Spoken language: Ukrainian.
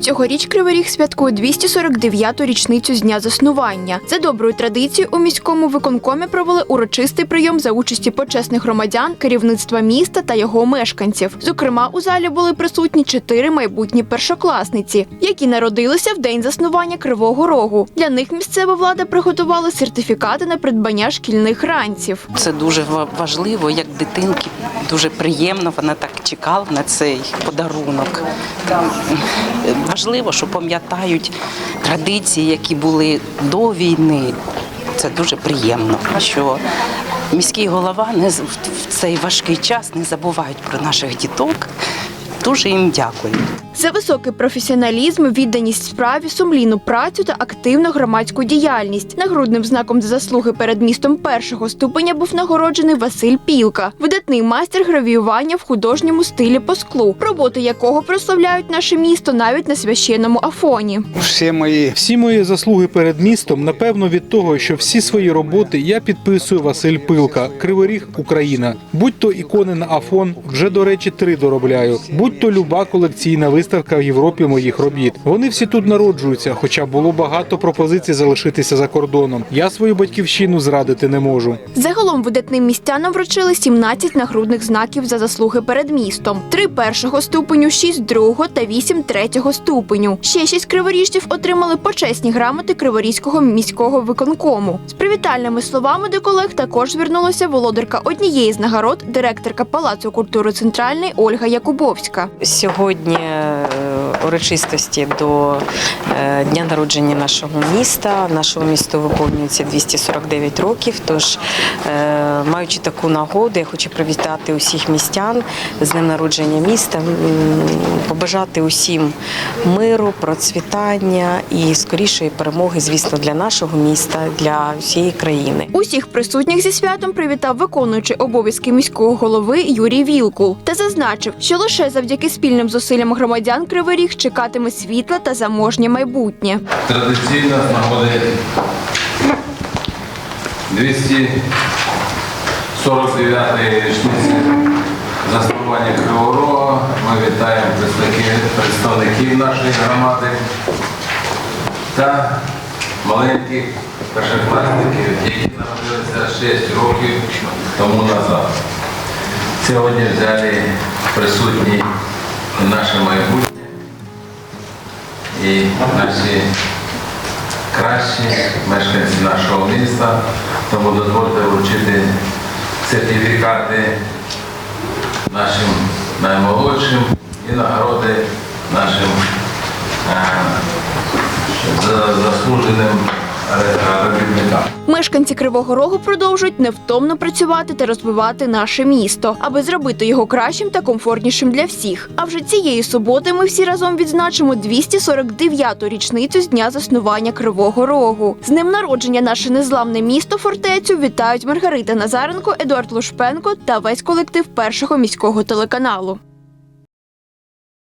Цьогоріч Кривий Ріг святкує 249-ту річницю з дня заснування. За доброю традицією у міському виконкомі провели урочистий прийом за участі почесних громадян, керівництва міста та його мешканців. Зокрема, у залі були присутні чотири майбутні першокласниці, які народилися в день заснування Кривого Рогу. Для них місцева влада приготувала сертифікати на придбання шкільних ранців. Це дуже ва- важливо, як дитинки. Дуже приємно, вона так чекала на цей подарунок. Важливо, що пам'ятають традиції, які були до війни. Це дуже приємно, що міський голова не в цей важкий час не забувають про наших діток. Дуже їм дякую. За високий професіоналізм, відданість справі, сумлінну працю та активну громадську діяльність. Нагрудним знаком за заслуги перед містом першого ступеня був нагороджений Василь Пілка, видатний майстер гравіювання в художньому стилі по склу, роботи якого прославляють наше місто навіть на священному афоні. Всі мої Всі мої заслуги перед містом, напевно, від того, що всі свої роботи я підписую Василь Пилка, Кривий Ріг, Україна. Будь то ікони на Афон, вже до речі, три доробляю. Будь то люба колекційна виставка в Європі моїх робіт. Вони всі тут народжуються, хоча було багато пропозицій залишитися за кордоном. Я свою батьківщину зрадити не можу. Загалом видатним містянам вручили 17 нагрудних знаків за заслуги перед містом: три першого ступеню, шість другого та вісім третього ступеню. Ще шість криворіжців отримали почесні грамоти Криворізького міського виконкому. З привітальними словами до колег також звернулася володарка однієї з нагород, директорка Палацу культури Центральний Ольга Якубовська. Сьогодні е, урочистості до е, дня народження нашого міста. Нашому місту виповнюється 249 років. Тож, е, маючи таку нагоду, я хочу привітати усіх містян з днем народження міста, побажати усім миру, процвітання і скорішої перемоги, звісно, для нашого міста, для всієї країни. Усіх присутніх зі святом привітав виконуючий обов'язки міського голови Юрій Вілкул та зазначив, що лише завдяки спільним зусиллям громадян Кривий Ріг чекатиме світле та заможнє майбутнє. Традиційно з нагоди 249-ї річниці заснування Кривого Рога. Ми вітаємо представників, представників нашої громади та маленьких першокласників, які народилися 6 років тому назад. Сьогодні в залі присутні наше майбутнє і наші кращі мешканці нашого міста, тому дозвольте вручити сертифікати нашим наймолодшим і нагороди нашим е, за- заслуженим робітникам. Мешканці Кривого Рогу продовжують невтомно працювати та розвивати наше місто, аби зробити його кращим та комфортнішим для всіх. А вже цієї суботи ми всі разом відзначимо 249-ту річницю з дня заснування Кривого Рогу. З ним народження наше незламне місто фортецю вітають Маргарита Назаренко, Едуард Лушпенко та весь колектив першого міського телеканалу.